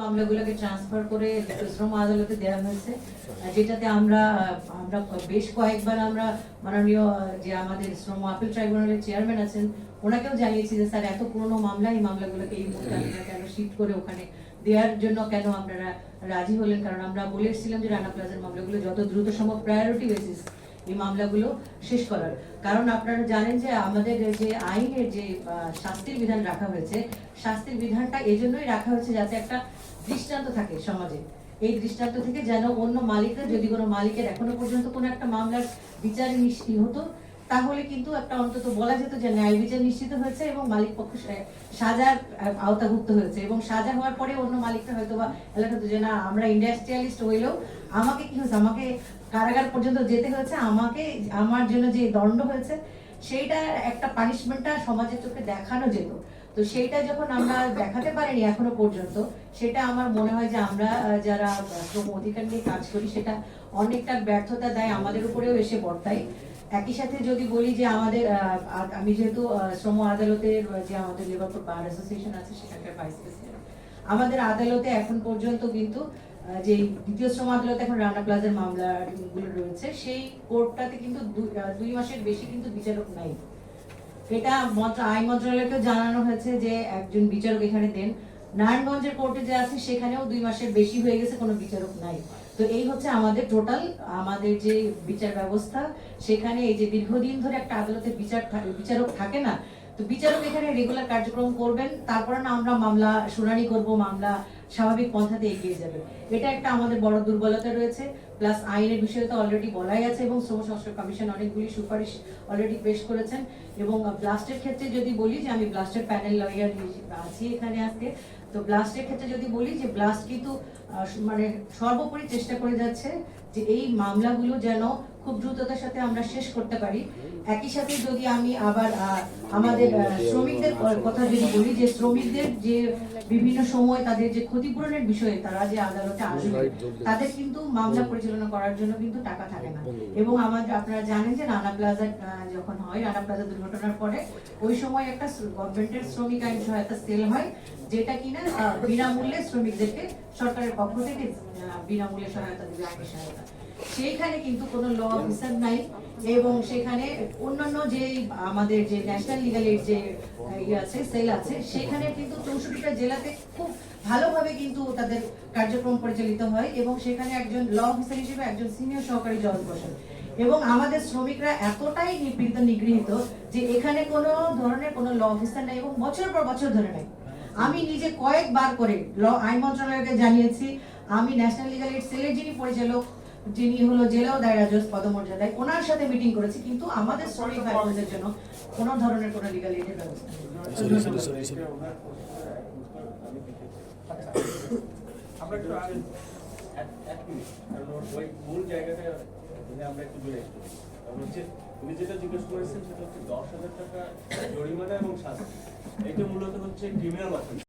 মামলাগুলোকে transfer করে শ্রম আদালতে দেওয়া হয়েছে। যেটাতে আমরা আমরা বেশ কয়েকবার আমরা মাননীয় যে আমাদের শ্রম আপিল ট্রাইব্যুনালের চেয়ারম্যান আছেন ওনাকেও জানিয়েছি যে স্যার এত পুরনো মামলা এই মামলাগুলোকে এই মুহূর্তে আপনারা কেন শিফট করে ওখানে দেওয়ার জন্য কেন আপনারা রাজি হলেন? কারণ আমরা বলে এসেছিলাম যে রানা প্লাজার মামলাগুলো যত দ্রুত সম্ভব প্রায়োরিটি বেসিস এই মামলাগুলো শেষ করার। কারণ আপনারা জানেন যে আমাদের যে আইনের যে শাস্তির বিধান রাখা হয়েছে, শাস্তির বিধানটা এজন্যই রাখা হয়েছে যাতে একটা দৃষ্টান্ত থাকে সমাজে। এই দৃষ্টান্ত থেকে যেন অন্য মালিকরা, যদি কোনো মালিকের এখনও পর্যন্ত কোনো একটা মামলার বিচার হতো তাহলে কিন্তু একটা অন্তত বলা যেত যে ন্যায় বিচার নিশ্চিত হয়েছে এবং মালিক পক্ষ সাজার আওতাভুক্ত হয়েছে এবং সাজা হওয়ার পরে অন্য মালিকরা হয়তো বা এলাকাতে যে না, আমরা ইন্ডাস্ট্রিয়ালিস্ট হইলেও আমাকে কি হয়েছে? আমাকে কারাগার পর্যন্ত যেতে হয়েছে, আমাকে, আমার জন্য যে দণ্ড হয়েছে, সেইটা একটা পানিশমেন্টটা সমাজের চোখে দেখানো যেত। তো সেইটা যখন আমরা দেখাতে পারিনি এখনও পর্যন্ত, সেটা আমার মনে হয় যে আমরা যারা শ্রম অধিকার নিয়ে কাজ করি, সেটা অনেকটা ব্যর্থতা দেয় আমাদের উপরেও এসে বর্তায়। একই সাথে যদি বলি যে আমাদের আমি যেহেতু শ্রম আদালতের যে আমাদের লেবার বার অ্যাসোসিয়েশন আছে, সেখানকার ভাইস প্রেসিডেন্ট আমাদের আদালতে এখন পর্যন্ত কিন্তু যে দ্বিতীয় শ্রম আদালতে এখন রানা প্লাজার মামলাগুলো রয়েছে, সেই কোর্টটাতে কিন্তু দুই মাসের বেশি কিন্তু বিচারক নাই। এটা মন্ত্র, আইন মন্ত্রণালয়কে জানানো হয়েছে যে একজন বিচারক এখানে দেন। নারায়ণগঞ্জের কোর্টে যে আছে, সেখানেও দুই মাসের বেশি হয়ে গেছে, কোনো বিচারক নাই। তো এই হচ্ছে আমাদের টোটাল আমাদের যে বিচার ব্যবস্থা, সেখানে এই যে দীর্ঘদিন ধরে একটা আদালতের বিচার বিচারক থাকে না, তো বিচারক এখানে রেগুলার কার্যক্রম করবেন, তারপরে না আমরা মামলা, শুনানি করব, মামলা স্বাভাবিক পন্থাতে এগিয়ে যাবে। এটা একটা আমাদের বড় দুর্বলতা রয়েছে। প্লাস আইনের বিষয়ে তো অলরেডি বলাই আছে এবং শ্রম সংস্কার কমিশন অনেকগুলি সুপারিশ অলরেডি পেশ করেছেন এবং ব্লাস্টের ক্ষেত্রে যদি বলি যে আমি ব্লাস্টের প্যানেল লয়ার আছি এখানে আজকে, তো ব্লাস্টের ক্ষেত্রে যদি বলি যে ব্লাস্ট কিন্তু মানে সর্বোপরি চেষ্টা করে যাচ্ছে যে এই মামলাগুলো যেন খুব দ্রুততার সাথে আমরা শেষ করতে পারি। একই সাথে যদি আমি আবার আমাদের শ্রমিকদের কথা যদি বলি যে শ্রমিকদের যে বিভিন্ন সময় তাদের যে ক্ষতিপূরণের বিষয়ে তারা যে আদালতে আসবে, তাদের কিন্তু মামলা পরিচালনা করার জন্য কিন্তু টাকা থাকে না। এবং আমাদের আপনারা জানেন যে রানা প্লাজা যখন হয় রানা প্লাজা দুর্ঘটনার পরে ওই সময় একটা গভর্নমেন্টের শ্রমিক আইন সহায়তা সেল হয় যেটা কিনা বিনামূল্যে শ্রমিকদেরকে সরকারের পক্ষ থেকে বিনামূল্যে সহায়তা দেবে আইনি সহায়তা। সেইখানে কিন্তু কোনো ল অফিসার নাই। এবং সেখানে অন্যান্য যে আমাদের যে ন্যাশনাল লিগাল এইড যে ইয়ে আছে সেল আছে, সেখানে কিন্তু চৌষট্টিটা জেলাতে খুব ভালোভাবে কিন্তু তাদের কার্যক্রম পরিচালিত হয় এবং সেখানে একজন ল অফিসার হিসেবে একজন সিনিয়র সহকারী জজ বসেন। এবং আমাদের শ্রমিকরা এতটাই নিপীড়িত, নিগৃহীত যে এখানে কোনো ধরনের কোনো ল অফিসার নাই এবং বছর পর বছর ধরে নাই। আমি নিজে কয়েকবার করে ল আইন মন্ত্রণালয়কে জানিয়েছি, আমি ন্যাশনাল লিগাল এইড সেলের যিনি পরিচালক যিনি হলো জেলাও দায়রা জজ পদমর্যাদায় ওনার সাথে মিটিং করেছি কিন্তু আমাদের ভাই বোনদের জন্য কোনো ধরনের কোনো লিগাল এইডের ব্যবস্থা. আমরা একটু আগে এক মিনিট কারণ ওই মূল জায়গাটা মানে আমরা একটু দূরে একটু কারণ হচ্ছে উনি যেটা জিজ্ঞেস করেছেন সেটা হচ্ছে দশ হাজার টাকা জরিমানা এবং শাস্তি। এটা মূলত হচ্ছে ক্রিমিনাল অফেন্স